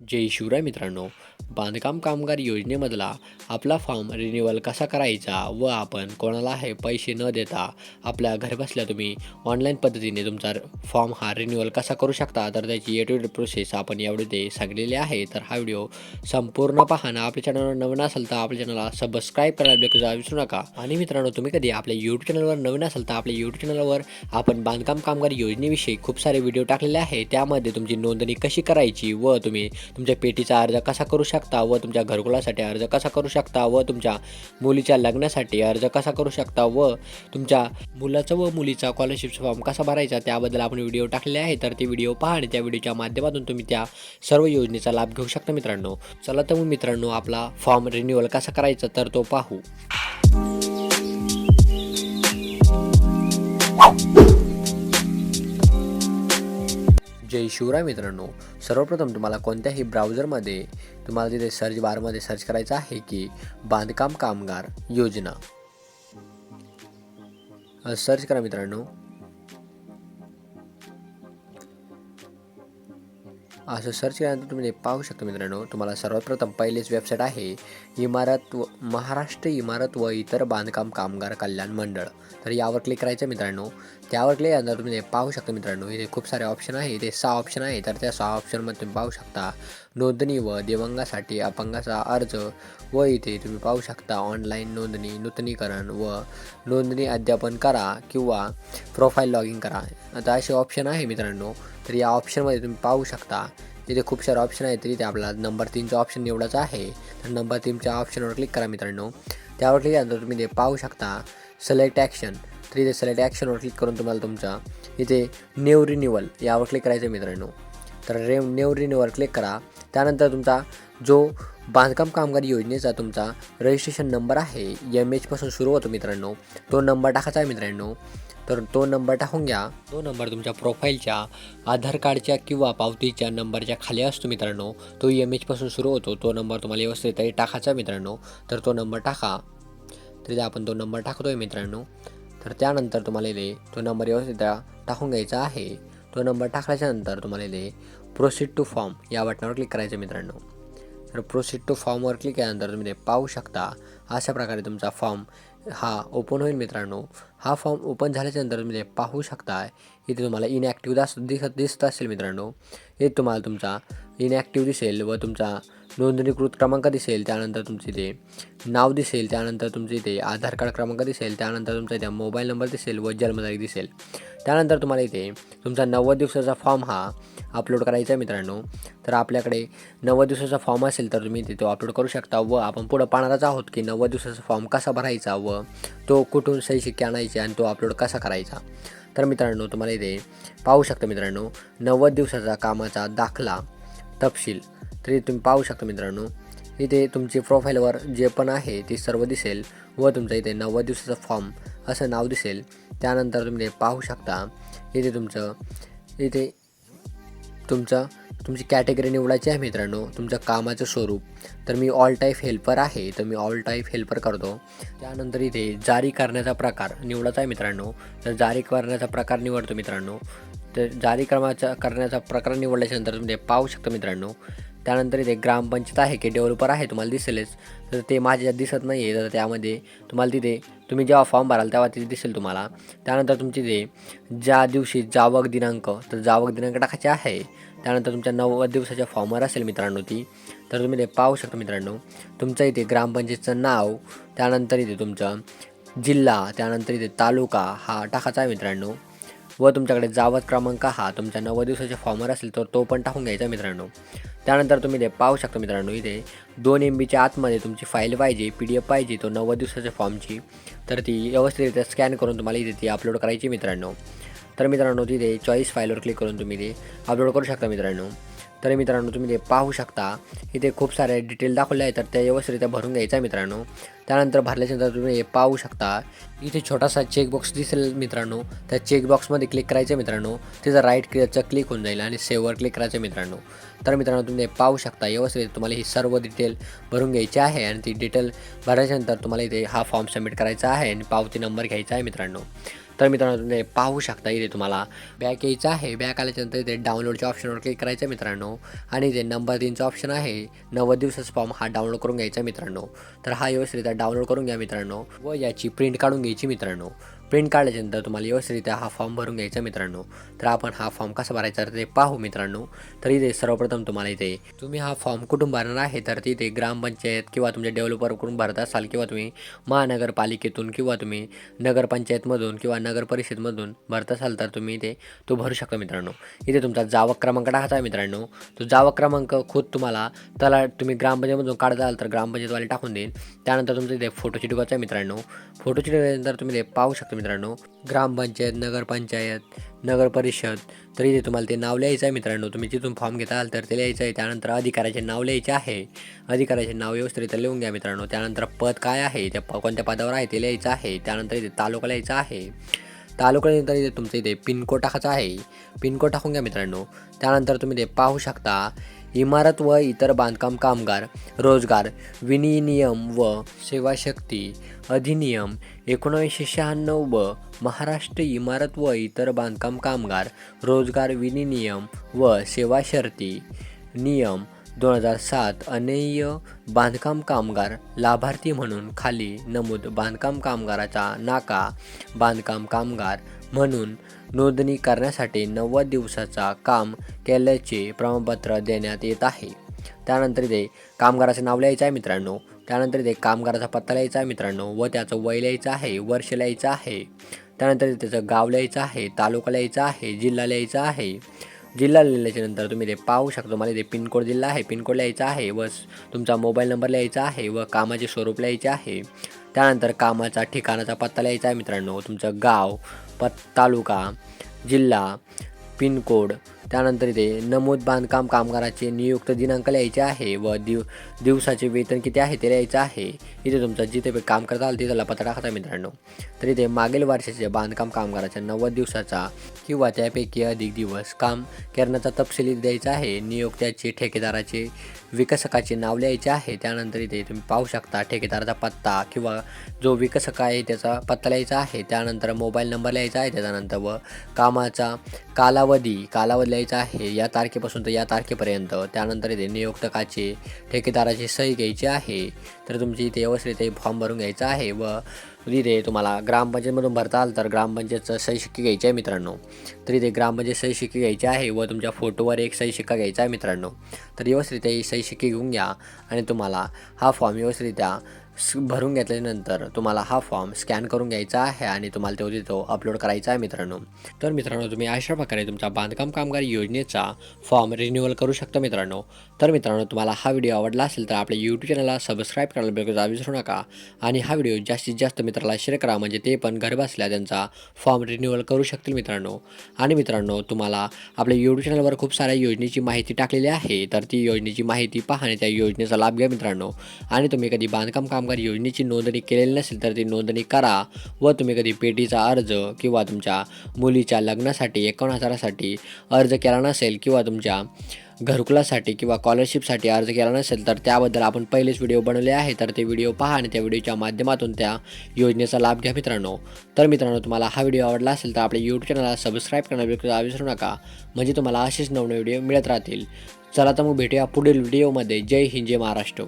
जय शिवराय मित्रांनो. बांधकाम कामगार योजनेमधला आपला फॉर्म रिन्युअल कसा करायचा व आपण कोणाला हे पैसे न देता आपल्या घरबसल्या तुम्ही ऑनलाईन पद्धतीने तुमचा फॉर्म हा रिन्युअल कसा करू शकता? तर त्याची ए टू डेट प्रोसेस आपण यावेळी ते सांगलेली आहे. तर हा व्हिडिओ संपूर्ण पाहणं. आपल्या चॅनलवर नवीन असेल तर आपल्या चॅनलला सबस्क्राईब करायला विसरू नका. आणि मित्रांनो तुम्ही कधी आपल्या यूट्यूब चॅनलवर नवीन असाल तर आपल्या यूट्यूब चॅनलवर आपण बांधकाम कामगार योजनेविषयी खूप सारे व्हिडिओ टाकलेले आहे त्यामध्ये तुमची नोंदणी कशी करायची व तुम्ही तुमच्या पेटीचा अर्ज कसा करू शकता व तुमच्या घरकुलासाठी अर्ज कसा करू शकता व तुमच्या मुलीच्या लग्नासाठी अर्ज कसा करू शकता व तुमच्या मुलाचं व मुलीचा स्कॉलरशिपचा फॉर्म कसा भरायचा त्याबद्दल आपण व्हिडिओ टाकले आहे. तर ते व्हिडिओ पहा आणि त्या व्हिडिओच्या माध्यमातून तुम्ही त्या सर्व योजनेचा लाभ घेऊ शकता मित्रांनो. चला तर मग मित्रांनो आपला फॉर्म रिन्युअल कसा करायचा तर तो पाहू. जय शिवराय मित्रांनो. सर्वप्रथम तुम्हाला कोणत्याही ब्राउझरमध्ये तुम्हाला तिथे सर्च बारमध्ये सर्च करायचं आहे की बांधकाम कामगार योजना. सर्च करा मित्रांनो. असं सर्च केल्यानंतर तुम्ही ते पाहू शकता मित्रांनो. तुम्हाला सर्वात प्रथम पहिलेच वेबसाईट आहे इमारत व महाराष्ट्र इमारत व इतर बांधकाम कामगार कल्याण मंडळ. तर यावर क्लिक करायचं मित्रांनो. त्यावर क्लिक केल्यानंतर तुम्ही ते पाहू शकता मित्रांनो. इथे खूप सारे ऑप्शन आहे. इथे सहा ऑप्शन आहे. तर त्या सहा ऑप्शनमध्ये तुम्ही पाहू शकता नोंदणी व दिव्यांगासाठी अपंगाचा अर्ज व इथे तुम्ही पाहू शकता ऑनलाईन नोंदणी नूतनीकरण व नोंदणी अध्यापन करा किंवा प्रोफाईल लॉगिन करा. आता असे ऑप्शन आहे मित्रांनो. तर या ऑप्शनमध्ये तुम्ही पाहू शकता. इथे खूप सारे ऑप्शन आहेत तरी ते आपल्याला नंबर तीनचा ऑप्शन निवडायचा आहे. तर नंबर तीनच्या ऑप्शनवर क्लिक करा मित्रांनो. त्यावर क्लिक केल्यानंतर तुम्ही ते पाहू शकता सिलेक्ट ॲक्शन तर इथे सिलेक्ट ॲक्शनवर क्लिक करून तुम्हाला तुमचा इथे न्यू रिन्युअल यावर क्लिक करायचं आहे मित्रांनो. तर रे न्यू रिन्यूवर क्लिक करा. त्यानंतर तुमचा जो बांधकाम कामगार योजनेचा तुमचा रजिस्ट्रेशन नंबर आहे एम एचपासून सुरू होतो मित्रांनो. तो नंबर टाकायचा आहे मित्रांनो. तर तो नंबर टाकून घ्या. तो नंबर तुमच्या प्रोफाईलच्या आधार कार्डच्या किंवा पावतीच्या नंबरच्या खाली असतो मित्रांनो. तो एम एचपासून सुरू होतो. तो नंबर तुम्हाला व्यवस्थित तरी टाकायचा मित्रांनो. तर तो नंबर टाका. तर आपण तो नंबर टाकतो आहे मित्रांनो. तर त्यानंतर तुम्हाला इथे तो नंबर व्यवस्थित टाकून घ्यायचा आहे. तो नंबर टाकल्याच्यानंतर तुम्हाला इथे प्रोसीड टू फॉर्म या बटनावर क्लिक करायचं मित्रांनो. तर प्रोसीड टू फॉर्मवर क्लिक केल्यानंतर तुम्ही ते पाहू शकता. अशा प्रकारे तुमचा फॉर्म हा ओपन होईल मित्रांनो. हा फॉर्म ओपन झाल्याच्यानंतर तुम्ही ते पाहू शकता इथे तुम्हाला इनॲक्टिव्ह दास दिसत दिसत असेल मित्रांनो. हे तुम्हाला तुमचा इनॲक्टिव्ह दिसेल व तुमचा नोंदणीकृत क्रमांक दिसेल. त्यानंतर तुमचे इथे नाव दिसेल. त्यानंतर तुमचे इथे आधार कार्ड क्रमांक दिसेल. त्यानंतर तुमचा इथे मोबाईल नंबर दिसेल व जन्मतारीख दिसेल. त्यानंतर तुम्हाला इथे तुमचा नव्वद दिवसाचा फॉर्म हा अपलोड करायचा आहे मित्रांनो. तर आपल्याकडे नव्वद दिवसाचा फॉर्म असेल तर तुम्ही तिथे अपलोड करू शकता व आपण पुढं पाहणारच आहोत की नव्वद दिवसाचा फॉर्म कसा भरायचा व तो कुठून सही शिक्के आणायचे आणि तो अपलोड कसा करायचा. तर मित्रांनो तुम्हाला इथे पाहू शकता मित्रांनो नव्वद दिवसाचा कामाचा दाखला तपशील. तरी तुम्ही पाहू शकता मित्रांनो इथे तुमची प्रोफाईलवर जे पण आहे ते सर्व दिसेल व तुमचं इथे नव्वद दिवसाचा फॉर्म असं नाव दिसेल. त्यानंतर तुम्ही ते पाहू शकता इथे तुमचं इथे तुमचं तुमची कॅटेगरी निवडायची आहे मित्रांनो तुमचं कामाचं स्वरूप. तर मी ऑल टाईप हेल्पर आहे तर मी ऑल टाईप हेल्पर करतो. त्यानंतर इथे जारी करण्याचा प्रकार निवडायचा आहे मित्रांनो. तर जारी करण्याचा प्रकार निवडतो मित्रांनो. तर जारी क्रमाचा करण्याचा प्रकार निवडल्याच्यानंतर तुम्ही ते पाहू शकता मित्रांनो. त्यानंतर इथे ग्रामपंचायत आहे की डेव्हलपर आहे तुम्हाला दिसेलच. तर ते माझ्या दिसत नाही आहे तर त्यामध्ये तुम्हाला तिथे तुम्ही जेव्हा फॉर्म भराल तेव्हा तिथे दिसेल तुम्हाला. त्यानंतर तुमची ते ज्या दिवशी जावक दिनांक तर जावक दिनांक टाकायचे आहे. त्यानंतर तुमच्या नव्वद दिवसाच्या फॉर्मवर असेल मित्रांनो ती. तर तुम्ही ते पाहू शकता मित्रांनो. तुमचं इथे ग्रामपंचायतचं नाव त्यानंतर इथे तुमचं जिल्हा त्यानंतर इथे तालुका हा टाकायचा आहे मित्रांनो. व तुमच्याकडे जावत क्रमांक हा तुमच्या नव्वद दिवसाच्या फॉर्मवर असेल तर तो पण टाकून घ्यायचा मित्रांनो. त्यानंतर तुम्ही ते पाहू शकता मित्रांनो इथे दोन एम बीच्या आतमध्ये तुमची फाईल पाहिजे पी डी एफ पाहिजे तो नव्वद दिवसाच्या फॉर्मची तर ती व्यवस्थितरित्या स्कॅन करून तुम्हाला इथे ती अपलोड करायची मित्रांनो. तर मित्रांनो तिथे चॉईस फाईलवर क्लिक करून तुम्ही ते अपलोड करू शकता मित्रांनो. तर मित्रांनो तुम्ही ते पाहू शकता इथे खूप सारे डिटेल दाखवले आहेत तर त्या व्यवस्थितरित्या भरून घ्यायचा आहे मित्रांनो. त्यानंतर भरल्याच्यानंतर तुम्ही हे पाहू शकता इथे छोटासा चेकबॉक्स दिसेल मित्रांनो. त्या चेकबॉक्समध्ये क्लिक करायचं आहे मित्रांनो. तिथं राईट क्लिअरचं क्लिक होऊन जाईल आणि सेववर क्लिक करायचं मित्रांनो. तर मित्रांनो तुम्ही ते पाहू शकता व्यवस्थित तुम्हाला ही सर्व डिटेल भरून घ्यायची आहे आणि ती डिटेल भरल्याच्यानंतर तुम्हाला इथे हा फॉर्म सबमिट करायचा आहे आणि पावती नंबर घ्यायचा आहे मित्रांनो. तर मित्रांनो तुम्ही पाहू शकता इथे तुम्हाला. बॅक यायचं आहे. बॅक आल्याच्यानंतर इथे डाउनलोडच्या ऑप्शनवर क्लिक करायचं मित्रांनो. आणि इथे नंबर तीनचा ऑप्शन आहे. नव्वद दिवसाचा फॉर्म हा डाउनलोड करून घ्यायचा मित्रांनो. तर हा व्यवस्थित डाउनलोड करून घ्या मित्रांनो. व याची प्रिंट काढून घ्यायची मित्रांनो. प्रिंट काढल्याच्यानंतर तुम्हाला व्यवस्थितरित्या हा फॉर्म भरून घ्यायचा मित्रांनो. तर आपण हा फॉर्म कसा भरायचा तर ते पाहू मित्रांनो. तर इथे सर्वप्रथम तुम्हाला इथे तुम्ही हा फॉर्म कुठून भरणार आहे? तर तिथे ग्रामपंचायत किंवा तुमच्या डेव्हलपरकडून भरत असाल किंवा तुम्ही महानगरपालिकेतून किंवा तुम्ही नगरपंचायतमधून किंवा नगर परिषदमधून भरत असाल तर तुम्ही इथे तो भरू शकता मित्रांनो. इथे तुमचा जावक क्रमांक टाकायचा मित्रांनो. तो जावक क्रमांक खुद तुम्हाला त्याला तुम्ही ग्रामपंचायतमधून काढत असाल तर ग्रामपंचायतवाले टाकून देईल. त्यानंतर तुमचं इथे फोटो चिटकायचा आहे मित्रांनो. फोटो चिटकल्यानंतर तुम्ही ते पाहू शकता मित्रांनो ग्रामपंचायत नगरपंचायत नगर परिषद तर इथे तुम्हाला ते नाव लिहायचं आहे मित्रांनो. तुम्ही जिथून फॉर्म घेताल तर ते लिहायचं आहे. त्यानंतर अधिकाऱ्याचे नाव लिहायचे आहे. अधिकाऱ्याचे नाव व्यवस्थित लिहून घ्या मित्रांनो. त्यानंतर पद काय आहे? त्या प कोणत्या पदावर आहे ते लिहायचं आहे. त्यानंतर इथे तालुका लिहायचा आहे. तालुक्यानंतर इथे तुमचं इथे पिनकोड टाकायचा आहे. पिनकोड टाकून घ्या मित्रांनो. त्यानंतर तुम्ही ते पाहू शकता. इमारत व इतर बांधकाम कामगार रोजगार विनियम व सेवाशक्ती अधिनियम एकोणीसशे शहाण्णव व महाराष्ट्र इमारत व इतर बांधकाम कामगार रोजगार विनियम व सेवा शर्ती नियम दोन हजार सात अनेय बांधकाम कामगार लाभार्थी म्हणून खाली नमूद बांधकाम कामगाराचा नाका बांधकाम कामगार म्हणून नोंदणी करण्यासाठी नव्वद दिवसाचा काम केल्याचे प्रमाणपत्र देण्यात येत आहे. त्यानंतर ते कामगाराचं नाव लिहायचं आहे मित्रांनो. त्यानंतर ते कामगाराचा पत्ता लिहायचा आहे मित्रांनो व त्याचं वय लिहायचं आहे वर्ष लिहायचं आहे. त्यानंतर त्याचं गाव लिहायचं आहे तालुका लिहायचा आहे जिल्हा लिहायचा आहे. जिल्हा लिहिल्याच्या नंतर तुम्ही ते पाहू शकता. मला इथे पिनकोड जिल्हा आहे. पिनकोड लिहायचा आहे व तुमचा मोबाईल नंबर लिहायचा आहे व कामाचे स्वरूप लिहायचे आहे. त्यानंतर कामाचा ठिकाणाचा पत्ता लिहायचा आहे मित्रांनो. तुमचं गाव पत तालुका जिल्हा पिनकोड त्यानंतर इथे नमूद बांधकाम कामगाराचे नियुक्त दिनांक लिहायचे आहे व दिव दिवसाचे वेतन किती आहे ते लिहायचं आहे. इथे तुमचं जिथे पे काम करता आलं तिथला पत्ता टाकता मित्रांनो. तर इथे मागील वर्षाचे बांधकाम कामगाराच्या नव्वद दिवसाचा किंवा त्यापैकी अधिक दिवस काम करण्याचा तपशील द्यायचा आहे. नियोक्त्याचे ठेकेदाराचे विकसकाचे नाव लिहायचे आहे. त्यानंतर इथे तुम्ही पाहू शकता ठेकेदाराचा पत्ता किंवा जो विकसक आहे त्याचा पत्ता लिहायचा आहे. त्यानंतर मोबाईल नंबर लिहायचा आहे. त्याच्यानंतर व कामाचा कालावधी कालावधी लिहायचा आहे या तारखेपासून तर या तारखेपर्यंत. त्यानंतर इथे नियोक्तकाचे ठेकेदाराची सही घ्यायची आहे. तर तुमची इथे व्यवस्थित फॉर्म भरून घ्यायचा आहे व इथे तुम्हाला ग्रामपंचायतमधून भरता आलं तर ग्रामपंचायतचं सही शिक्के घ्यायचे आहे मित्रांनो. तर इथे ग्रामपंचायत सही शिक्के घ्यायचे आहे व तुमच्या फोटोवर एक सही शिक्का घ्यायचा आहे मित्रांनो. तर व्यवस्थित ही सही शिक्के घेऊन घ्या आणि तुम्हाला हा फॉर्म व्यवस्थितरित्या भरून घेतल्यानंतर तुम्हाला हा फॉर्म स्कॅन करून घ्यायचा आहे आणि तुम्हाला तो तिथं अपलोड करायचा आहे मित्रांनो. तर मित्रांनो तुम्ही अशा प्रकारे तुमचा बांधकाम कामगार योजनेचा फॉर्म रिन्युअल करू शकता मित्रांनो. तर मित्रांनो तुम्हाला हा व्हिडिओ आवडला असेल तर आपल्या यूट्यूब चॅनलला सबस्क्राईब करायला बिलकुल विसरू नका. आणि हा व्हिडिओ जास्तीत जास्त मित्राला शेअर करा म्हणजे ते पण घर बसल्या त्यांचा फॉर्म रिन्युअल करू शकतील मित्रांनो. आणि मित्रांनो तुम्हाला आपल्या यूट्यूब चॅनलवर खूप साऱ्या योजनेची माहिती टाकलेली आहे तर ती योजनेची माहिती पहा आणि त्या योजनेचा लाभ घ्या मित्रांनो. आणि तुम्ही कधी बांधकाम कामगार योजनेची नोंदणी केलेली नसेल तर ती नोंदणी करा व तुम्ही कधी पेटीचा अर्ज किंवा तुमच्या मुलीच्या लग्नासाठी एकावन्न हजारासाठी अर्ज केला नसेल किंवा तुमच्या घरकुलासाठी किंवा स्कॉलरशिपसाठी अर्ज केला नसेल तर त्याबद्दल आपण पहिलेच व्हिडिओ बनवले आहे. तर ते व्हिडिओ पहा आणि त्या व्हिडिओच्या माध्यमातून त्या योजनेचा लाभ घ्या मित्रांनो. तर मित्रांनो तुम्हाला हा व्हिडिओ आवडला असेल तर आपल्या यूट्यूब चॅनलला सबस्क्राईब करणं बिलकुल विसरू नका. म्हणजे तुम्हाला असेच नवनवे व्हिडिओ मिळत राहतील. चला तर मग भेटूया पुढील व्हिडिओमध्ये. जय हिंद जय महाराष्ट्र.